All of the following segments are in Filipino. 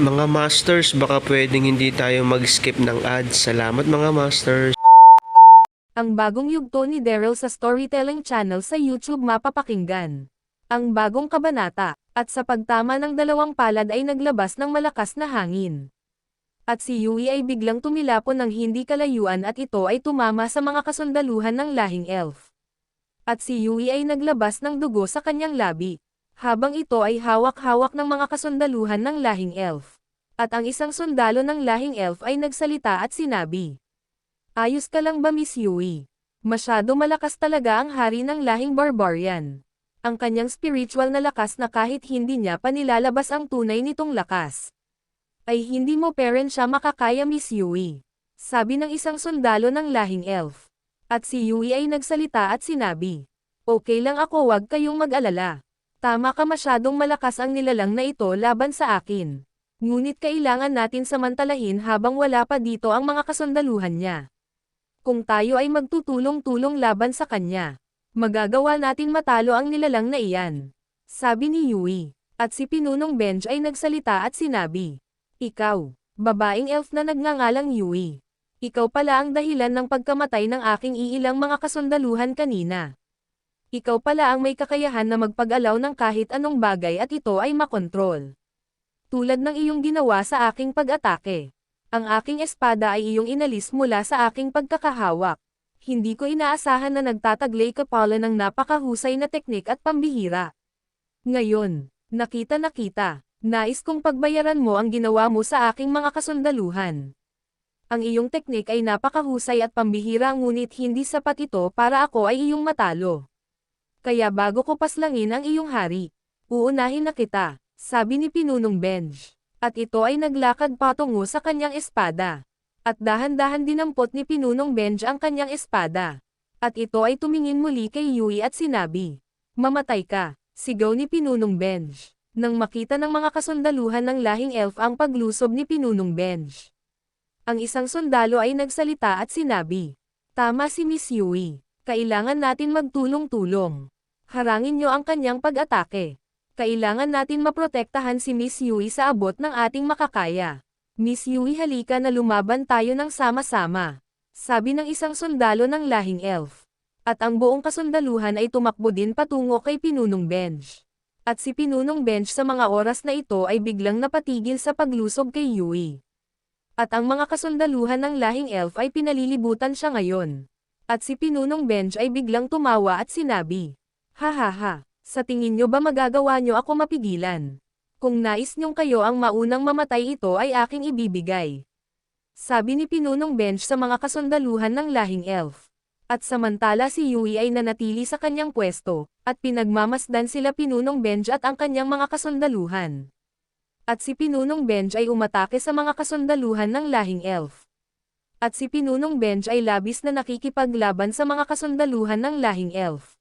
Mga Masters, baka pwedeng hindi tayo mag-skip ng ads. Salamat mga Masters. Ang bagong yugto ni Daryl sa Storytelling Channel sa YouTube mapapakinggan. Ang bagong kabanata, at sa pagtama ng dalawang palad ay naglabas ng malakas na hangin. At si Yui ay biglang tumilapon ng hindi kalayuan at ito ay tumama sa mga kasundaluhan ng lahing elf. At si Yui ay naglabas ng dugo sa kanyang labi, habang ito ay hawak-hawak ng mga kasundaluhan ng lahing elf. At ang isang sundalo ng lahing elf ay nagsalita at sinabi, Ayos ka lang ba Miss Yui? Masyado malakas talaga ang hari ng lahing barbarian. Ang kanyang spiritual na lakas na kahit hindi niya pa nilalabas ang tunay nitong lakas. Ay hindi mo parent siya makakaya Miss Yui. Sabi ng isang sundalo ng lahing elf. At si Yui ay nagsalita at sinabi. Okay lang ako wag kayong mag-alala. Tama ka masyadong malakas ang nilalang na ito laban sa akin. Ngunit kailangan natin samantalahin habang wala pa dito ang mga kasundaluhan niya kung tayo ay magtutulong-tulong laban sa kanya. Magagawa natin matalo ang nilalang na iyan. Sabi ni Yui. At si Pinunong Benj ay nagsalita at sinabi. Ikaw, babaeng elf na nagngangalang Yui. Ikaw pala ang dahilan ng pagkamatay ng aking iilang mga kasundaluhan kanina. Ikaw pala ang may kakayahan na magpag-alaw ng kahit anong bagay at ito ay makontrol. Tulad ng iyong ginawa sa aking pag-atake. Ang aking espada ay iyong inalis mula sa aking pagkakahawak. Hindi ko inaasahan na nagtataglay ka pala ng napakahusay na teknik at pambihira. Ngayon, nakita na kita, nais kong pagbayaran mo ang ginawa mo sa aking mga kasundaluhan. Ang iyong teknik ay napakahusay at pambihira ngunit hindi sapat ito para ako ay iyong matalo. Kaya bago ko paslangin ang iyong hari, uunahin na kita, sabi ni Pinunong Benj. At ito ay naglakad patungo sa kanyang espada. At dahan-dahan dinampot ni Pinunong Benj ang kanyang espada. At ito ay tumingin muli kay Yui at sinabi, Mamatay ka, sigaw ni Pinunong Benj. Nang makita ng mga kasundaluhan ng lahing elf ang paglusob ni Pinunong Benj. Ang isang sundalo ay nagsalita at sinabi, Tama si Miss Yui, kailangan natin magtulong-tulong. Harangin niyo ang kanyang pag-atake kailangan natin maprotektahan si Miss Yui sa abot ng ating makakaya. Miss Yui halika na lumaban tayo ng sama-sama. Sabi ng isang sundalo ng lahing elf. At ang buong kasundaluhan ay tumakbo din patungo kay Pinunong Bench. At si Pinunong Bench sa mga oras na ito ay biglang napatigil sa paglusob kay Yui. At ang mga kasundaluhan ng lahing elf ay pinalilibutan siya ngayon. At si Pinunong Bench ay biglang tumawa at sinabi, Ha ha ha. Sa tingin nyo ba magagawa nyo ako mapigilan? Kung nais nyong kayo ang maunang mamatay ito ay aking ibibigay. Sabi ni Pinunong Bench sa mga kasundaluhan ng lahing elf. At samantala si Yui ay nanatili sa kanyang pwesto, at pinagmamasdan sila Pinunong Bench at ang kanyang mga kasundaluhan. At si Pinunong Bench ay umatake sa mga kasundaluhan ng lahing elf. At si Pinunong Bench ay labis na nakikipaglaban sa mga kasundaluhan ng lahing elf.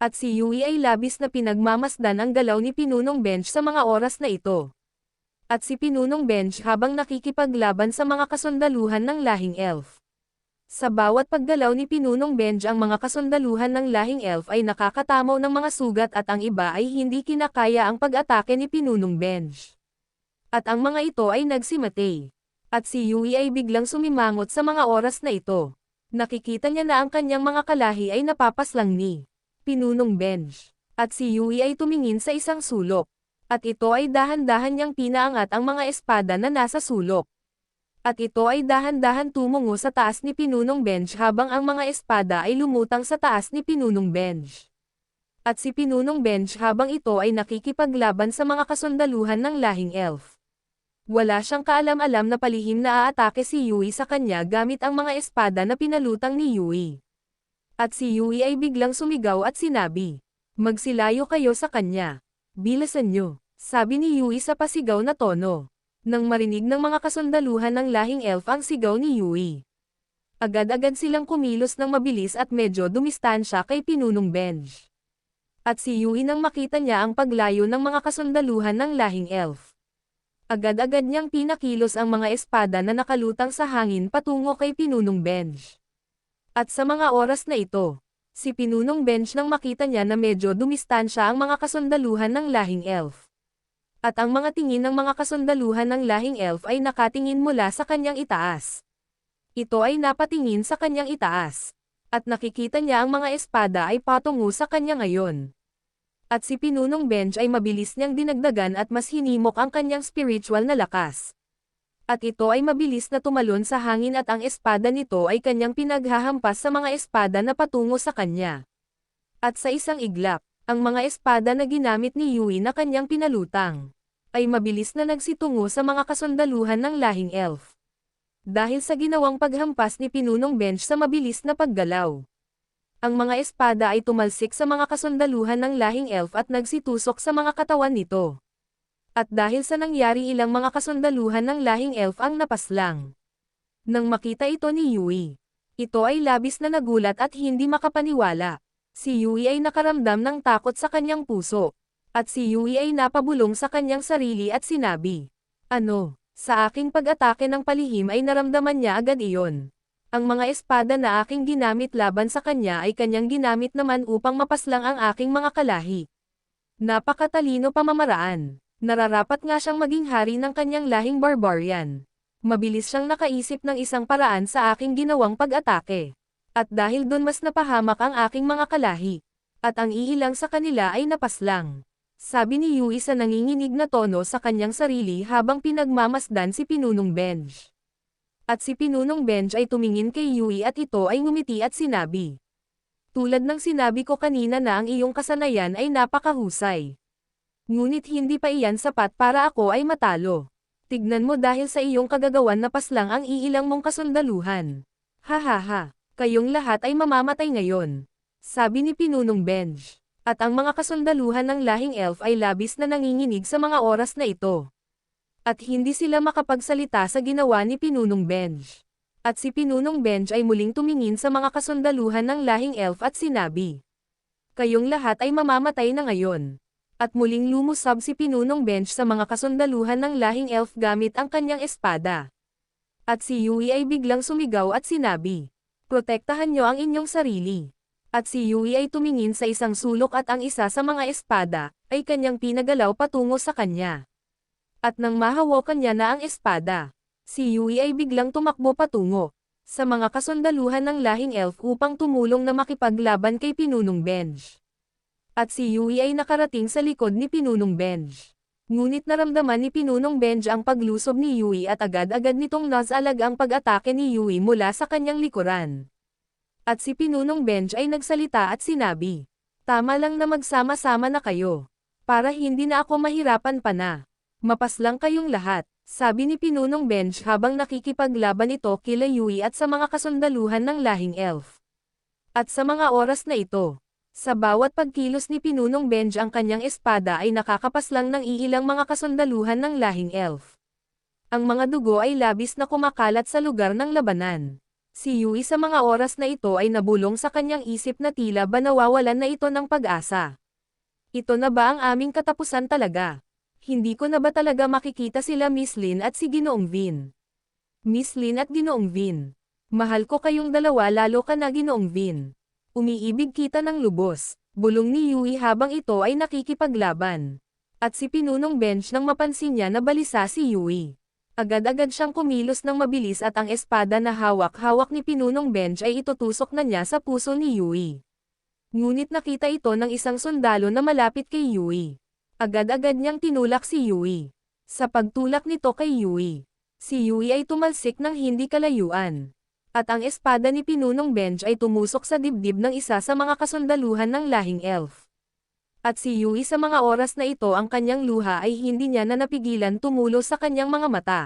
At si Yui ay labis na pinagmamasdan ang galaw ni Pinunong Bench sa mga oras na ito. At si Pinunong Bench habang nakikipaglaban sa mga kasundaluhan ng lahing elf. Sa bawat paggalaw ni Pinunong Bench ang mga kasundaluhan ng lahing elf ay nakakatamaw ng mga sugat at ang iba ay hindi kinakaya ang pag-atake ni Pinunong Bench. At ang mga ito ay nagsimatay. At si Yui ay biglang sumimangot sa mga oras na ito. Nakikita niya na ang kanyang mga kalahi ay napapaslang ni Pinunong Benj. At si Yui ay tumingin sa isang sulok. At ito ay dahan-dahan niyang pinaangat ang mga espada na nasa sulok. At ito ay dahan-dahan tumungo sa taas ni Pinunong Benj habang ang mga espada ay lumutang sa taas ni Pinunong Benj. At si Pinunong Benj habang ito ay nakikipaglaban sa mga kasundaluhan ng lahing elf. Wala siyang kaalam-alam na palihim na aatake si Yui sa kanya gamit ang mga espada na pinalutang ni Yui. At si Yui ay biglang sumigaw at sinabi, Magsilayo kayo sa kanya. Bilasan nyo, sabi ni Yui sa pasigaw na tono. Nang marinig ng mga kasundaluhan ng lahing elf ang sigaw ni Yui. Agad-agad silang kumilos ng mabilis at medyo dumistansya kay Pinunong Benj. At si Yui nang makita niya ang paglayo ng mga kasundaluhan ng lahing elf. Agad-agad niyang pinakilos ang mga espada na nakalutang sa hangin patungo kay Pinunong Benj. At sa mga oras na ito, si Pinunong Benj nang makita niya na medyo dumistansya ang mga kasundaluhan ng lahing elf. At ang mga tingin ng mga kasundaluhan ng lahing elf ay nakatingin mula sa kanyang itaas. Ito ay napatingin sa kanyang itaas. At nakikita niya ang mga espada ay patungo sa kanya ngayon. At si Pinunong Benj ay mabilis niyang dinagdagan at mas hinimok ang kanyang spiritual na lakas. At ito ay mabilis na tumalon sa hangin at ang espada nito ay kanyang pinaghahampas sa mga espada na patungo sa kanya. At sa isang iglap, ang mga espada na ginamit ni Yui na kanyang pinalutang, ay mabilis na nagsitungo sa mga kasundaluhan ng lahing elf. Dahil sa ginawang paghampas ni Pinunong Benj sa mabilis na paggalaw. Ang mga espada ay tumalsik sa mga kasundaluhan ng lahing elf at nagsitusok sa mga katawan nito. At dahil sa nangyari ilang mga kasundaluhan ng lahing elf ang napaslang. Nang makita ito ni Yui, ito ay labis na nagulat at hindi makapaniwala. Si Yui ay nakaramdam ng takot sa kanyang puso. At si Yui ay napabulong sa kanyang sarili at sinabi, Ano, sa aking pag-atake ng palihim ay naramdaman niya agad iyon. Ang mga espada na aking ginamit laban sa kanya ay kanyang ginamit naman upang mapaslang ang aking mga kalahi. Napakatalino pamamaraan. Nararapat nga siyang maging hari ng kanyang lahing barbarian. Mabilis siyang nakaisip ng isang paraan sa aking ginawang pag-atake. At dahil dun mas napahamak ang aking mga kalahi. At ang ihilang sa kanila ay napaslang. Sabi ni Yui sa nanginginig na tono sa kanyang sarili habang pinagmamasdan si Pinunong Benj. At si Pinunong Benj ay tumingin kay Yui at ito ay ngumiti at sinabi. Tulad ng sinabi ko kanina na ang iyong kasanayan ay napakahusay. Ngunit hindi pa iyan sapat para ako ay matalo. Tignan mo dahil sa iyong kagagawan na paslang ang iilang mong kasundaluhan. Hahaha, kayong lahat ay mamamatay ngayon. Sabi ni Pinunong Benj. At ang mga kasundaluhan ng lahing elf ay labis na nanginginig sa mga oras na ito. At hindi sila makapagsalita sa ginawa ni Pinunong Benj. At si Pinunong Benj ay muling tumingin sa mga kasundaluhan ng lahing elf at sinabi. Kayong lahat ay mamamatay na ngayon. At muling lumusab si Pinunong Benj sa mga kasundaluhan ng lahing elf gamit ang kanyang espada. At si Yui ay biglang sumigaw at sinabi, Protektahan niyo ang inyong sarili. At si Yui ay tumingin sa isang sulok at ang isa sa mga espada, ay kanyang pinagalaw patungo sa kanya. At nang mahawakan niya na ang espada, si Yui ay biglang tumakbo patungo sa mga kasundaluhan ng lahing elf upang tumulong na makipaglaban kay Pinunong Benj. At si Yui ay nakarating sa likod ni Pinunong Benj. Ngunit naramdaman ni Pinunong Benj ang paglusob ni Yui at agad-agad nitong nasalag ang pag-atake ni Yui mula sa kanyang likuran. At si Pinunong Benj ay nagsalita at sinabi, Tama lang na magsama-sama na kayo. Para hindi na ako mahirapan pa na. Mapaslang kayong lahat, sabi ni Pinunong Benj habang nakikipaglaban ito kila Yui at sa mga kasundaluhan ng lahing elf. At sa mga oras na ito, sa bawat pagkilos ni Pinunong Benj ang kanyang espada ay nakakapaslang ng iilang mga kasundaluhan ng lahing elf. Ang mga dugo ay labis na kumakalat sa lugar ng labanan. Si Yui sa mga oras na ito ay nabulong sa kanyang isip na tila ba nawawalan na ito ng pag-asa. Ito na ba ang aming katapusan talaga? Hindi ko na ba talaga makikita sila Miss Lin at si Ginoong Vin? Miss Lin at Ginoong Vin. Mahal ko kayong dalawa lalo ka na Ginoong Vin. Umiibig kita ng lubos, bulong ni Yui habang ito ay nakikipaglaban. At si Pinunong Bench nang mapansin niya na balisa si Yui. Agad-agad siyang kumilos ng mabilis at ang espada na hawak-hawak ni Pinunong Bench ay itutusok na niya sa puso ni Yui. Ngunit nakita ito ng isang sundalo na malapit kay Yui. Agad-agad niyang tinulak si Yui. Sa pagtulak nito kay Yui, si Yui ay tumalsik ng hindi kalayuan. At ang espada ni Pinunong Benj ay tumusok sa dibdib ng isa sa mga kasundaluhan ng lahing elf. At si Yui sa mga oras na ito ang kanyang luha ay hindi niya na napigilan tumulo sa kanyang mga mata.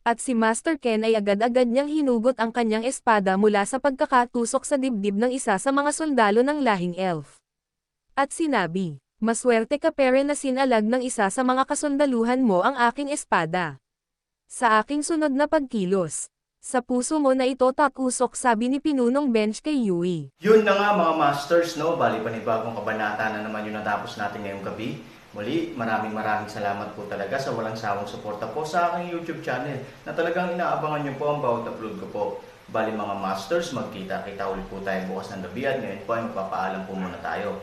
At si Master Ken ay agad-agad niyang hinugot ang kanyang espada mula sa pagkakatusok sa dibdib ng isa sa mga sundalo ng lahing elf. At sinabi, Maswerte ka pere na sinalag ng isa sa mga kasundaluhan mo ang aking espada. Sa aking sunod na pagkilos, sa puso mo na ito tatusok sabi ni Pinunong Bench kay Yui. Yun na nga mga masters, no? Bali panibagong kabanata na naman yung natapos natin ngayong gabi. Muli, maraming maraming salamat po talaga sa walang sawang suporta po sa aking YouTube channel na talagang inaabangan nyo po ang bawat upload ko po. Bali mga masters, magkita-kita ulit po tayo bukas ng gabi at ngayon po ay magpapaalam po muna tayo.